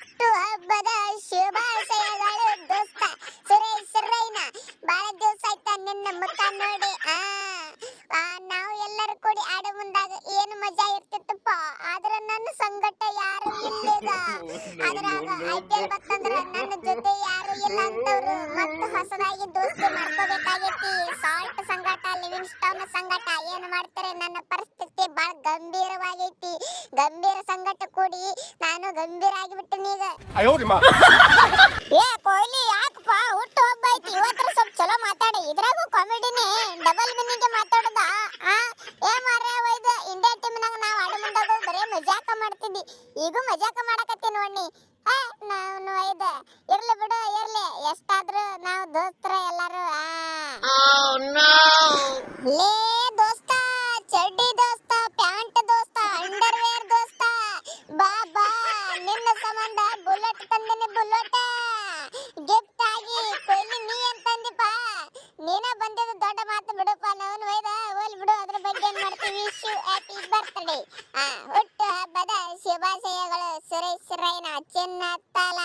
ಹುಟ್ಟುಹಬ್ಬದ ಶುಭಾಶಯಗಳು. ದೋಸ್ತ, ಸುರೇಶ್ ರೈನ ಬಹಳ ದಿವಸ ಆಯ್ತಾ ನಿನ್ನ ಮುಖ ನೋಡಿ. ಆ ನಾವು ಎಲ್ಲರೂ ಕೂಡಿ ಆಡು ಮುಂದಾಗ ಏನು ಮಜಾ ಇರ್ತಿತ್ತಪ್ಪ. ಆದ್ರೆ ನನ್ನ ಸಂಗಟ ಯಾರು ಇಲ್ಲಿಗ. ಅದ್ರಾಗ ಐ ಪಿ ನನ್ನ ಜೊತೆ ಯಾರು ಇಲ್ಲ ಅಂತವ್ರು ಮತ್ತೆ ಹೊಸದಾಗಿ ದೋಸ್ತಿ ಮಾಡ್ಕೋಬೇಕಾಗೈತಿ. ಸಾಲ್ಟ್ ಸಂಗಟ ಲಿವಿಂಗ್ ಸ್ಟೋನ್ ಸಂಗಟ ಏನು ಮಾಡ್ತಾರೆ? ನನ್ನ ಪರಿಸ್ಥಿತಿ ಬಹಳ ಗಂಭೀರವಾಗೈತಿ. ಗಂಭೀರ ಸಂಗಟ ಕೂಡಿ ನಾನು ಗಂಭೀರ ಆಗಿಬಿಟ್ಟೆನಿ ಈಗ ಏ ಕೊಹ್ಲಿ ಯಾಕಪ್ಪ? ಹುಟ್ಟು ಹಬ್ಬ ಐತಿ. ಇವತ್ತರ ಸ್ವಲ್ಪ ಚಲೋ ಮಾತಾಡಿ. ಇದ್ರಾಗೂ ಕಾಮಿಡಿನೇ ಡಬಲ್ ಮೀನಿಂಗ್ ಮಾತಾಡದ? ಆ? ಏ ಮಾರ್ರೆ ಒಯ್ದು ಇಂಡಿಯಾ ಟೀಮ್ನಾಗ ನಾವು ಆಡ ಮುಂದಾಗ ಬರೇ ಮಜಾಕ ಮಾಡ್ತಿದ್ದಿ. ಈಗೂ ಮಜಾಕ ಮಾಡಕತ್ತಿ ನೋಡಿ ಏ ನಾನು ಒಯ್ದು ಇರ್ಲಿ ಬಿಡು ಇರ್ಲಿ. ಎಷ್ಟಾದ್ರೂ ನಾವು ದೋಸ್ತರ ಎಲ್ಲರೂ ಆ. Oh, ಲೇ ತಂದಿನಿ ಬುಲ್ಲೋಟ ಗಿಫ್ಟ್ ಆಗಿ ಕೊಹ್ಲಿ ನೀ ಅಂತಂದಿಪ್ಪ ನೀನ ಬಂದಿದ್ದು ದೊಡ್ಡ ಮಾತು ಬಿಡಪ್ಪ ನಾವು ಒಯ್ದ. ಹೋಲ್ ಬಿಡು, ಅದ್ರ ಬಗ್ಗೆ ಏನ್ ಮಾಡ್ತೀವಿ ಯು ಹ್ಯಾಪಿ ಬರ್ತ್ಡೇ ಆ, ಹುಟ್ಟು ಹಬ್ಬದ ಶುಭಾಶಯಗಳು ಸುರೇಶ್ ರೈನ, ಚಿನ್ನ, ತಾಲ.